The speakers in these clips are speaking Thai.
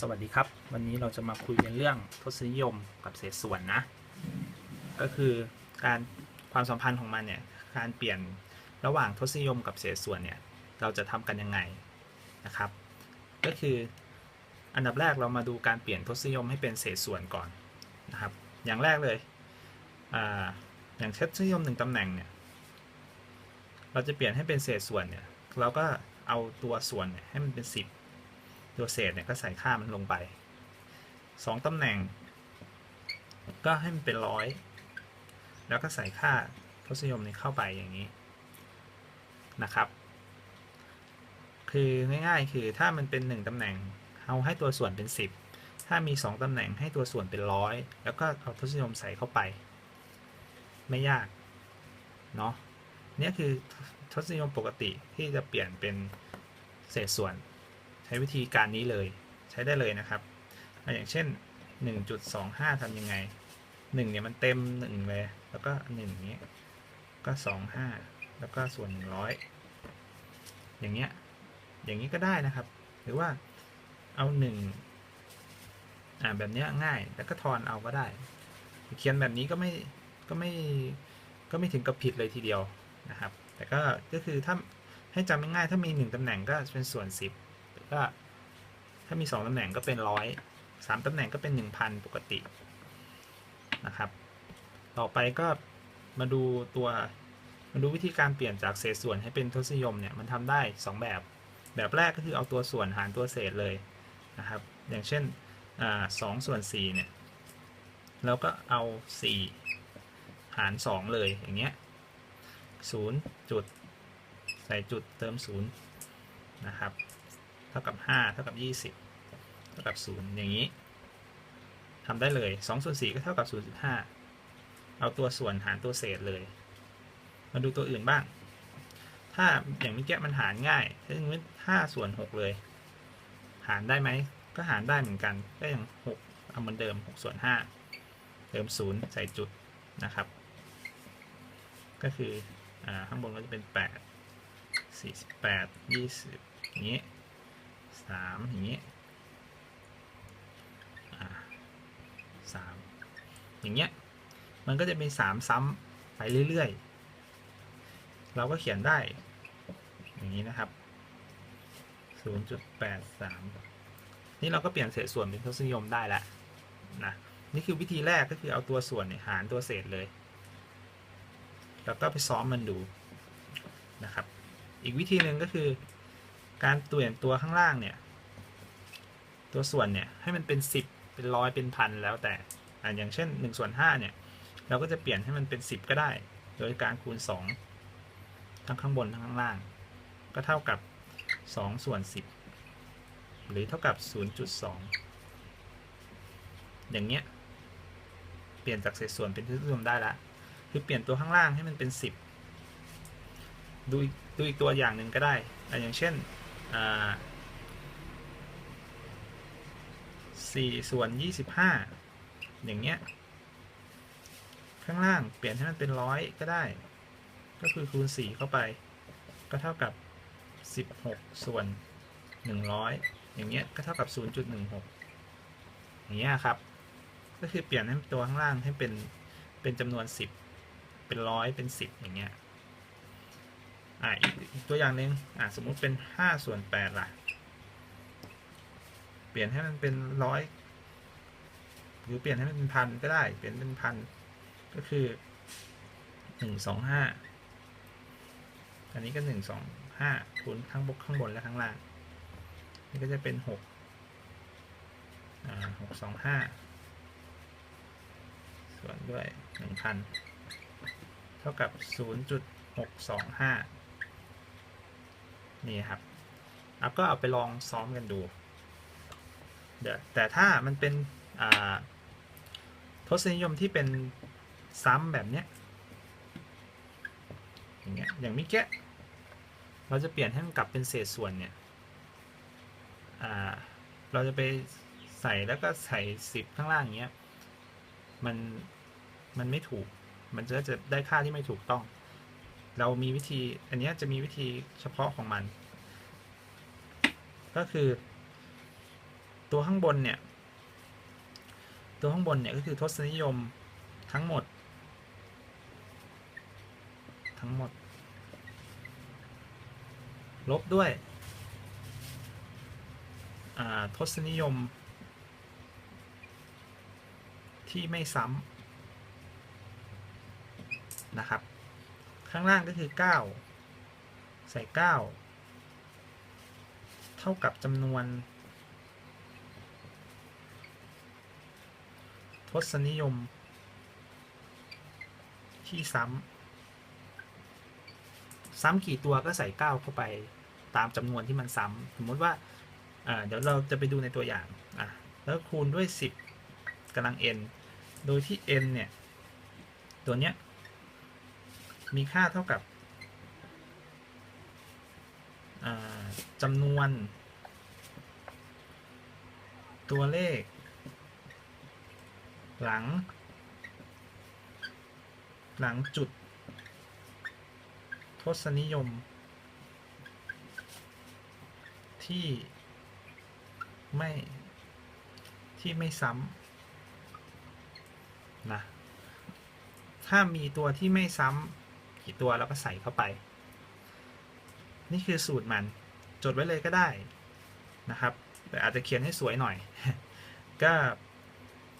สวัสดีครับ วันนี้เราจะมาคุยกันเรื่องทศนิยมกับเศษส่วนนะ ก็คือการความสัมพันธ์ของมันเนี่ยการเปลี่ยนระหว่างทศนิยมกับเศษส่วนเนี่ยเราจะทำกันยังไงนะครับ ก็คืออันดับแรกเรามาดูการเปลี่ยนทศนิยมให้เป็นเศษส่วนก่อนนะครับ อย่างแรกเลยออย่างทศนิยมหนึ่งตำแหน่งเนี่ยเราจะเปลี่ยนให้เป็นเศษส่วนเนี่ยเราก็เอาตัวส่วนเนี่ยให้มันเป็น 10 ตัวเศษเนี่ยก็ใส่ค่ามันลงไป2ตำแหน่ง ก็ให้มันเป็นร้อยแล้วก็ใส่ค่าทศนิยมนี้เข้าไปอย่างนี้นะครับ คือง่ายๆคือถ้ามันเป็น 1ตำแหน่งเอาให้ตัวส่วนเป็น 10 ถ้ามี 2ตำแหน่งให้ตัวส่วนเป็นร้อยแล้วก็เอาทศนิยมใส่เข้าไป ไม่ยากเนาะเนี่ยคือทศนิยมปกติที่จะเปลี่ยนเป็นเศษส่วน ช้วิธีการนี้เลยใช้ได้เลยนะครับอย่างเช่น 1.25ทำยังไง 1 เนี่ยมันเต็ม 1 เลย แล้วก็1อย่างนี้ ก็ 25 แล้วก็ส่วน 100 อย่างเงี้ย อย่างนี้ก็ได้นะครับ หรือว่าเอา 1 อ่าแบบเนี้ยง่าย แล้วก็ทอนเอาก็ได้ เขียนแบบนี้ก็ไม่ก็ไม่ก็ไม่ถึงกับผิดเลยทีเดียวนะครับ แต่ก็ก็คือถ้าให้จำง่ายๆถ้ามี 1ตำแหน่งก็เป็นส่วน 10 หรือว่าถ้ามี 2ตำแหน่งก็เป็นร้อยสามตำแหน่งก็เป็น 1,000 ปกตินะครับ ต่อไปก็มาดูตัวมาดูวิธีการเปลี่ยนจากเศษส่วนให้เป็นทศนิยมเนี่ยมันทำได้ 2 แบบ แบบแรกก็คือเอาตัวส่วนหารตัวเศษเลยนะครับ อย่างเช่นสองส่วน4เนี่ยเราก็เอา 4 หาร 2 เลยอย่างเงี้ย0จุด ใส่จุดเติม 0 นะครับ เท่ากับ 5 เท่ากับ 20 เท่ากับ 0 อย่างนี้ทำได้เลย2ส่วน4ก็เท่ากับ 0.5 เอาตัวส่วนหารตัวเศษเลย มาดูตัวอื่นบ้าง ถ้าอย่างเมื่อกี้มันหารง่ายถ้าสมมติ5ส่วน 6 เลย หารได้ไหม ก็หารได้เหมือนกัน ก็อย่าง 6 เอาเหมือนเดิม 6 ส่วน 5 เติม 0 ใส่จุดนะครับ ก็คืออ่าข้างบนก็จะเป็น 8 48 20อย่างนี้ สามอย่างนี้อ่าสามอย่างเงี้ย มันก็จะเป็นสามซ้ำไปเรื่อยๆ เราก็เขียนได้ อย่างนี้นะครับ 0.83 นี่เราก็เปลี่ยนเศษส่วนเป็นทศนิยมได้แล้วนะ นี่คือวิธีแรกก็คือเอาตัวส่วนเนี่ยหารตัวเศษเลย แล้วก็ไปซ้อมมันดูนะครับ อีกวิธีหนึ่งก็คือ การเปลี่ยนตัวข้างล่างเนี่ย ตัวส่วนเนี่ยให้มันเป็น 10 เป็นร้อยเป็นพันแล้วแต่อ่าอย่างเช่น1ส่วน5เนี่ย เราก็จะเปลี่ยนให้มันเป็น 10 ก็ได้ โดยการคูณ 2 ทั้งข้างบนทั้งข้างล่าง ก็เท่ากับ 2 ส่วน 10 หรือเท่ากับ 0.2 อย่างเงี้ย เปลี่ยนจากเศษส่วนเป็นทศนิยมได้ละคือเปลี่ยนตัวข้างล่างให้มันเป็น 10 ดูดูอีกตัวอย่างหนึ่งก็ได้อะอย่างเช่น สี่ส่วนยี่สิบห้าอย่างเงี้ย ข้างล่างเปลี่ยนให้มันเป็นร้อยก็ได้ ก็คือคูณสี่เข้าไป ก็เท่ากับสิบหกส่วนหนึ่งร้อยอย่างเงี้ยก็เท่ากับศูนย์จุดหนึ่งหกอย่างเงี้ยครับ ก็คือเปลี่ยนให้ตัวข้างล่างให้เป็นเป็นจำนวนสิบเป็นร้อยเป็นสิบอย่างเงี้ย อ่าอีกตัวอย่างหนึ่งอ่าสมมุติเป็นห้าส่วนแปดล่ะ เปลี่ยนให้มันเป็นร้อยหรือเปลี่ยนให้มันเป็นพันก็ได้ เปลี่ยนเป็นพันก็คือหนึ่งสองห้าอันนี้ก็หนึ่งสองห้าคูณข้างบนข้างบนและข้างล่าง นี่ก็จะเป็นหกอ่าหกสองห้าส่วนด้วยหนึ่งพันเท่ากับศูนย์จุดหกสองห้า นี่ครับแล้วก็เอาไปลองซ้อมกันดูเดี๋ยวแต่ถ้ามันเป็นทศนิยมที่เป็นซ้ำแบบเนี้ยอย่างเงี้ยอย่างมิเกะเราจะเปลี่ยนให้มันกลับเป็นเศษส่วนเนี่ยเราจะไปใส่แล้วก็ใส่สิบข้างล่างอย่างเงี้ยมันมันไม่ถูกมันจะจะได้ค่าที่ไม่ถูกต้อง เรามีวิธี อันนี้จะมีวิธีเฉพาะของมัน ก็คือ ตัวข้างบนเนี่ย ตัวข้างบนเนี่ยก็คือทศนิยมทั้งหมด ทั้งหมด ลบด้วยทศนิยม ที่ไม่ซ้ำนะครับ ข้างล่างก็คือ 9 ใส่ 9 เท่ากับจำนวน ทศนิยม ที่ซ้ำ ซ้ำกี่ตัวก็ใส่ 9 เข้าไปตามจำนวนที่มันซ้ำ สมมติว่าเดี๋ยวเราจะไปดูในตัวอย่างอะแล้วคูณด้วย 10กำลัง n โดยที่ n เนี่ย ตัวเนี้ย มีค่าเท่ากับจำนวน ตัวเลข หลัง หลังจุด ทศนิยม ที่ไม่ ที่ไม่ซ้ำนะ ถ้ามีตัวที่ไม่ซ้ำ กี่ตัวเราก็ใส่เข้าไป นี่คือสูตรมันจดไว้เลยก็ได้นะครับ แต่อาจจะเขียนให้สวยหน่อย ก็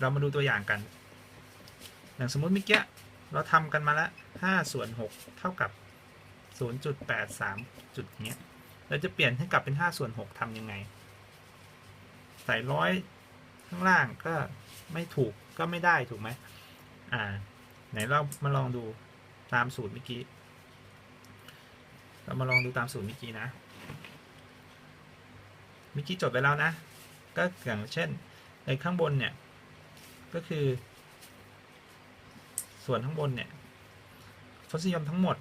เรามาดูตัวอย่างกัน อย่างสมมุติเมื่อกี้เราทำกันมาล้ว5ส่วน 6 เท่ากับ 0.83 จุดเนี้ยเราจะเปลี่ยนให้กลับเป็น 5 ส่วน 6ทำยังไง ใส่ร้อยข้างล่างก็ไม่ถูกก็ไม่ได้ถูกไหมอ่า ไหนเรามาลองดู ตามสูตรเมื่อกี้ เรามาลองดูตามสูตรเมื่อกี้นะเมื่อกี้จดไปแล้วนะ ก็อย่างเช่นในข้างบนเนี่ย ก็คือ ส่วนข้างบนเนี่ยทศนิยมทั้งหมด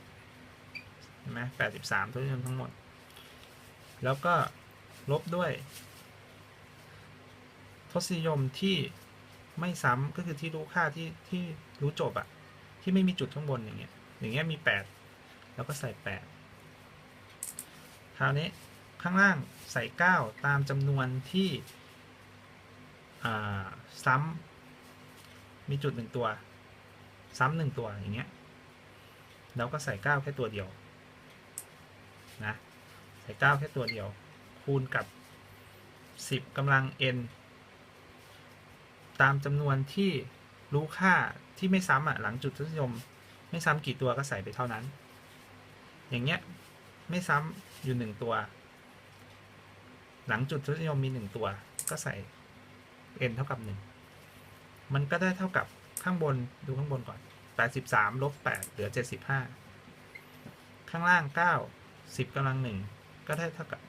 เห็นไหมแปดสิบสามทศนิยมทั้งหมด แล้วก็ลบด้วย ทศนิยมที่ไม่ซ้ำก็คือที่รู้ค่าที่ที่รู้จบอะที่ไม่มีจุดข้างบนอย่างเงี้ย อย่างเงี้ยมีแปดแล้วก็ใส่แปดคราวนี้ข้างล่างใส่เก้าตามจำนวนที่ซ้ำมีจุดหนึ่งตัว ซ้ำหนึ่งตัวอย่างเงี้ยเราก็ใส่เก้าแค่ตัวเดียวนะใส่เก้าแค่ตัวเดียว คูณกับสิบกำลัง n ตามจำนวนที่รู้ค่าที่ไม่ซ้ำอะหลังจุดทศนิยม ไม่ซ้ำกี่ตัวก็ใส่ไปเท่านั้น อย่างเงี้ยไม่ซ้ำอยู่หนึ่งตัว หลังจุดทศนิยมมีหนึ่งตัว ก็ใส่ n เท่ากับหนึ่งมันก็ได้เท่ากับข้างบนดูข้างบนก่อน 83ลบ8เหลือ 75 ข้างล่าง 9 10กำลังหนึ่งก็ได้เท่ากับ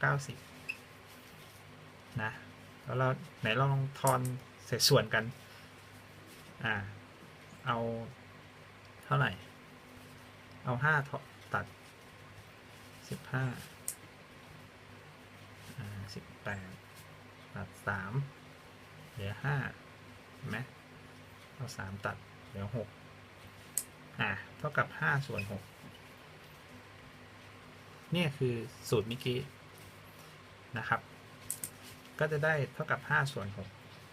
90 นะ แล้วเราไหนเราลองทอนเศษส่วนกัน อ่า เอาเท่าไหร่ เอา5ทอตัด15อ่า18ตัด3เหลือ5เห็นไหมเอา3ตัดเหลือ6อ่าเท่ากับ5ส่วน6เนี่ยคือสูตรเมื่อกี้นะครับ ก็จะได้เท่ากับ5ส่วน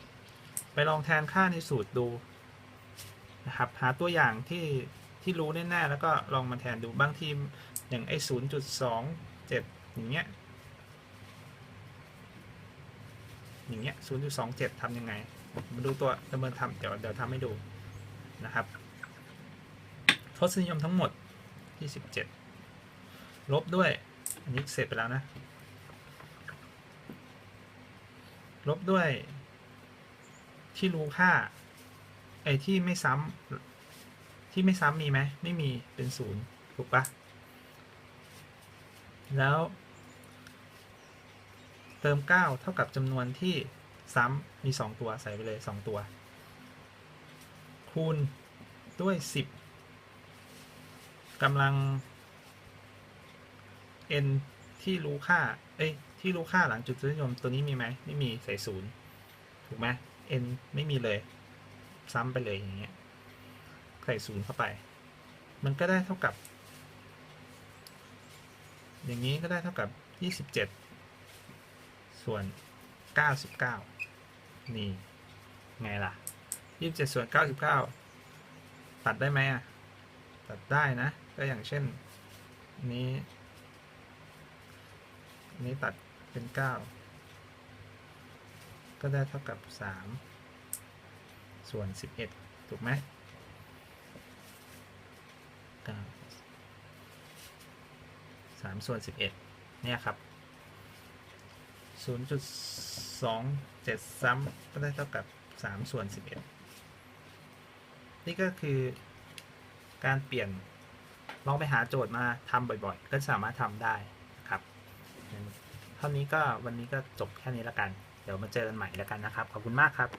6ไปลองแทนค่าในสูตรดูนะครับ หาตัวอย่างที่ ที่รู้แน่ๆแล้วก็ลองมาแทนดูบางทีอย่างไอ้0.27อย่างเงี้ยอย่างเงี้ย0.27ทำยังไงมาดูตัวดำเนินทำเดี๋ยวเดี๋ยวทำให้ดูนะครับทศนิยมทั้งหมด27ลบด้วย อันนี้เสร็จไปแล้วนะ ลบด้วยที่รู้ค่าไอ้ที่ไม่ซ้ำ ที่ไม่ซ้ำมีไหมไม่มีเป็นศูนย์ถูกปะแล้ว เติม 9 เท่ากับจำนวนที่ซ้ำมี 2 ตัวใส่ไปเลย 2 ตัว คูณด้วย 10กำลัง n ที่รู้ค่า เอ้ย ที่รู้ค่าหลังจุดทศนิยมตัวนี้มีไหม ไม่มีใส่ศูนย์ถูกไหม n ไม่มีเลย ซ้ำไปเลยอย่างเงี้ย ส่ศูนย์เข้าไป มันก็ได้เท่ากับ อย่างนี้ก็ได้เท่ากับ 27 ส่วน 99 นี่ ไงล่ะยี่สิบเจ็ดส่วนเก้าสิบเก้าตัดได้ไหมอะ ตัดได้นะ ก็อย่างเช่น นี้ นี้ตัดเป็นเก้าก็ได้เท่ากับสามส่วนสิบเอ็ดถูกไหม เก้าสามส่วนสิบเอ็ดเนี่ยครับศูนย์จุดสองเจ็ดซ้ำก็ได้เท่ากับสามส่วนสิบเอ็ดนี่ก็คือการเปลี่ยนลองไปหาโจทย์มาทำบ่อยๆ ก็สามารถทำได้นะครับเท่านี้ก็วันนี้ก็จบแค่นี้แล้วกัน เดี๋ยวมาเจอกันใหม่แล้วกันนะครับ ขอบคุณมากครับ